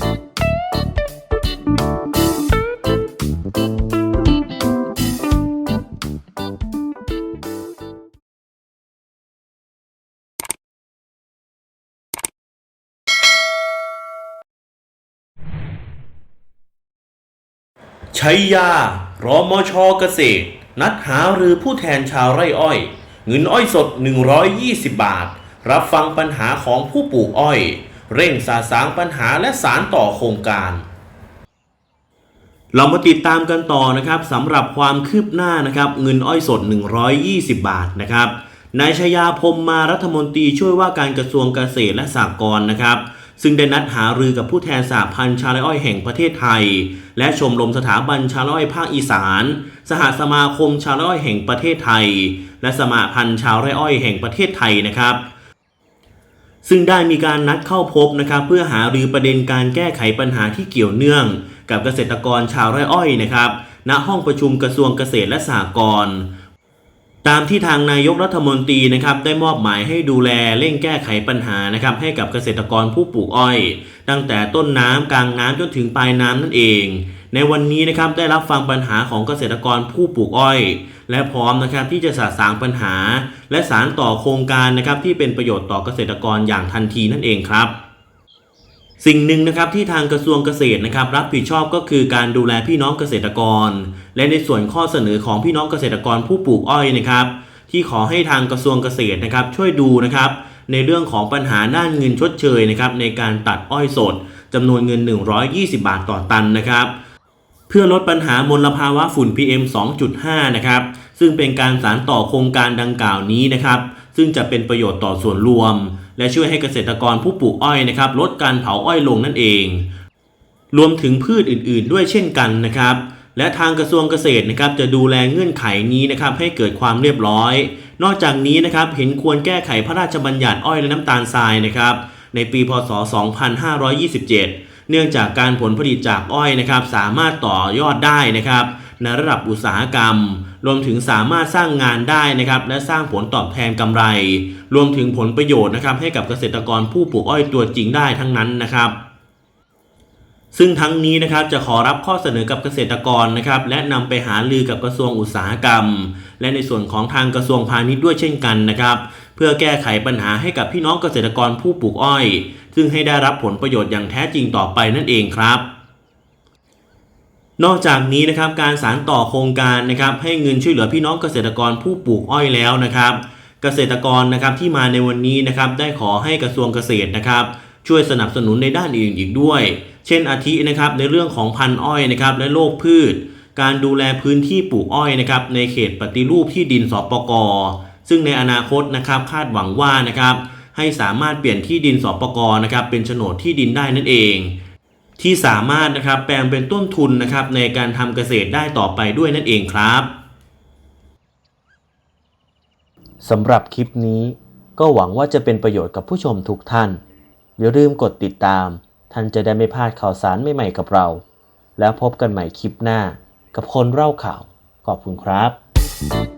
ชัยยารอมชเกษตร นัดหารือผู้แทนชาวไร่อ้อย เงินอ้อยสด 120 บาท รับฟังปัญหาของผู้ปลูกอ้อย เร่งสาสางปัญหาและสารต่อโครงการ เรามาติดตามกันต่อนะครับสำหรับความคืบหน้านะครับเงินอ้อยสด 120 บาทนะครับนายชยาพรมมารัฐมนตรีช่วยว่าการกระทรวงเกษตรและสหกรณ์นะครับ ซึ่งได้นัดหารือกับผู้แทนสหพันธ์ชาไร่อ้อยแห่งประเทศไทย และชมรมสถาบันชาไร่อ้อยภาคอีสาน สหสมาคมชาไร่อ้อยแห่งประเทศไทย และสมาพันธ์ชาวไรอ้อยแห่งประเทศไทยนะครับ ซึ่งได้มีการนัดเข้าพบนะครับเพื่อหารือประเด็นการแก้ไขปัญหาที่เกี่ยวเนื่อง กับเกษตรกรชาวไร่อ้อยนะครับณห้องประชุมกระทรวงเกษตรและสหกรณ์ตามที่ทางนายกรัฐมนตรีนะครับได้มอบหมายให้ดูแลเร่งแก้ไขปัญหานะครับให้กับเกษตรกรผู้ปลูกอ้อย ตั้งแต่ต้นน้ำกลางน้ำจนถึงปลายน้ำนั่นเอง ในวันนี้นะครับได้รับฟังปัญหาของเกษตรกรผู้ปลูกอ้อย และพร้อมนะครับที่จะสะสางปัญหา และสารต่อโครงการนะครับที่เป็นประโยชน์ต่อเกษตรกรอย่างทันทีนั่นเองครับสิ่งหนึ่งนะครับที่ทางกระทรวงเกษตรนะครับรับผิดชอบก็คือการดูแลพี่น้องเกษตรกร และในส่วนข้อเสนอของพี่น้องเกษตรกรผู้ปลูกอ้อยนะครับ ที่ขอให้ทางกระทรวงเกษตรนะครับช่วยดูนะครับในเรื่องของปัญหาด้านเงินชดเชยนะครับในการตัดอ้อยสดจำนวนเงิน 120 บาทต่อตันนะครับ เพื่อลดปัญหามลภาวะฝุ่น PM 2.5 นะครับ ซึ่งเป็นการสานต่อโครงการดังกล่าวนี้นะครับ ซึ่งจะเป็นประโยชน์ต่อส่วนรวม และช่วยให้เกษตรกรผู้ปลูกอ้อยนะครับ ลดการเผาอ้อยลงนั่นเอง รวมถึงพืชอื่นๆ ด้วยเช่นกันนะครับ และทางกระทรวงเกษตรนะครับจะดูแลเงื่อนไขนี้นะครับให้เกิดความเรียบร้อย นอกจากนี้นะครับเห็นควรแก้ไขพระราชบัญญัติอ้อยและน้ำตาลทรายนะครับในปีพศ 2527 เนื่องจากการผลผลิตจากอ้อยนะครับ สามารถต่อยอดได้นะครับ ในระดับอุตสาหกรรม รวมถึงสามารถสร้างงานได้นะครับ และสร้างผลตอบแทนกำไร รวมถึงผลประโยชน์นะครับ ให้กับเกษตรกรผู้ปลูกอ้อยตัวจริงได้ทั้งนั้นนะครับซึ่งทั้งนี้นะครับจะขอรับข้อเสนอกับเกษตรกรนะครับและนำไปหาลือกับกระทรวงอุตสาหกรรม และในส่วนของทางกระทรวงพาณิชย์ด้วยเช่นกันนะครับ เพื่อแก้ไขปัญหาให้กับพี่น้องเกษตรกรผู้ปลูกอ้อย ซึ่งให้ได้รับผลประโยชน์อย่างแท้จริงต่อไปนั่นเองครับนอกจากนี้นะครับการสานต่อโครงการนะครับให้เงินช่วยเหลือพี่น้องเกษตรกรผู้ปลูกอ้อยแล้วนะครับ เกษตรกรนะครับที่มาในวันนี้นะครับได้ขอให้กระทรวงเกษตรนะครับ ช่วยสนับสนุนในด้านอื่นอีกด้วย เช่นอาทินะครับในเรื่องของพันอ้อยนะครับและโรคพืช การดูแลพื้นที่ปลูกอ้อยนะครับในเขตปฏิรูปที่ดินสปก ซึ่งในอนาคตนะครับคาดหวังว่านะครับให้สามารถเปลี่ยนที่ดินสปกนะครับเป็นโฉนดที่ดินได้นั่นเอง ที่สามารถนะครับแปลงเป็นต้นทุนนะครับในการทำเกษตรได้ต่อไปด้วยนั่นเองครับสำหรับคลิปนี้ก็หวังว่าจะเป็นประโยชน์กับผู้ชมทุกท่าน อย่าลืมกดติดตาม ท่านจะได้ไม่พลาดข่าวสารใหม่ๆกับเรา แล้วพบกันใหม่คลิปหน้ากับคนเล่าข่าว ขอบคุณครับ